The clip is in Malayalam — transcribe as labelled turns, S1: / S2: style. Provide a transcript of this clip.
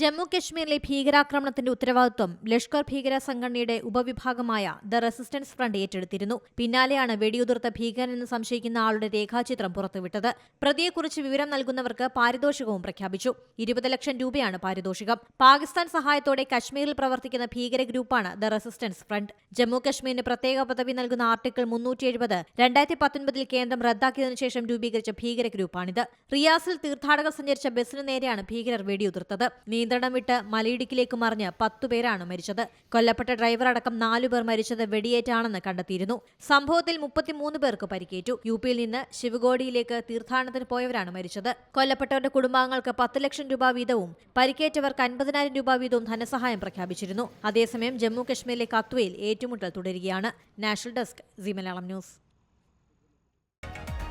S1: ജമ്മു കശ്മീരിലെ ഭീകരാക്രമണത്തിന്റെ ഉത്തരവാദിത്വം ലഷ്കർ ഭീകര സംഘടനയുടെ ഉപവിഭാഗമായ ദ റെസിസ്റ്റൻസ് ഫ്രണ്ട് ഏറ്റെടുത്തിരുന്നു. പിന്നാലെയാണ് വെടിയുതിർത്ത ഭീകരനെന്ന് സംശയിക്കുന്ന ആളുടെ രേഖാചിത്രം പുറത്തുവിട്ടത്. പ്രതിയെക്കുറിച്ച് വിവരം നൽകുന്നവർക്ക് പാരിതോഷികവും പ്രഖ്യാപിച്ചു. ഇരുപത് ലക്ഷം രൂപയാണ് പാരിതോഷികം. പാകിസ്ഥാൻ സഹായത്തോടെ കശ്മീരിൽ പ്രവർത്തിക്കുന്ന ഭീകര ഗ്രൂപ്പാണ് ദ റെസിസ്റ്റൻസ് ഫ്രണ്ട്. ജമ്മു കശ്മീരിന് പ്രത്യേക പദവി നൽകുന്ന ആർട്ടിക്കിൾ മുന്നൂറ്റി എഴുപത് രണ്ടായിരത്തി പത്തൊൻപതിൽ കേന്ദ്രം റദ്ദാക്കിയതിനു ശേഷം രൂപീകരിച്ച ഭീകര ഗ്രൂപ്പാണിത്. റിയാസിൽ തീർത്ഥാടകർ സഞ്ചരിച്ച ബസ്സിന് നേരെയാണ് ഭീകരർ വെടിയുതിർത്തത്. നിയന്ത്രണം വിട്ട് മലയിടുക്കിലേക്ക് മറിഞ്ഞ് പത്തുപേരാണ് മരിച്ചത്. കൊല്ലപ്പെട്ട ഡ്രൈവർ അടക്കം നാലുപേർ മരിച്ചത് വെടിയേറ്റാണെന്ന് കണ്ടെത്തിയിരുന്നു. സംഭവത്തിൽ മുപ്പത്തിമൂന്ന് പേർക്ക് പരിക്കേറ്റു. യു പിയിൽ നിന്ന് ശിവഗോഡിയിലേക്ക് തീർത്ഥാടനത്തിന് പോയവരാണ് മരിച്ചത്. കൊല്ലപ്പെട്ടവരുടെ കുടുംബാംഗങ്ങൾക്ക് പത്ത് ലക്ഷം രൂപ വീതവും പരിക്കേറ്റവർക്ക് അൻപതിനായിരം രൂപ വീതവും ധനസഹായം പ്രഖ്യാപിച്ചിരുന്നു. അതേസമയം ജമ്മു കശ്മീരിലെ കത്വയിൽ ഏറ്റുമുട്ടൽ തുടരുകയാണ്. National desk Zee Malayalam news.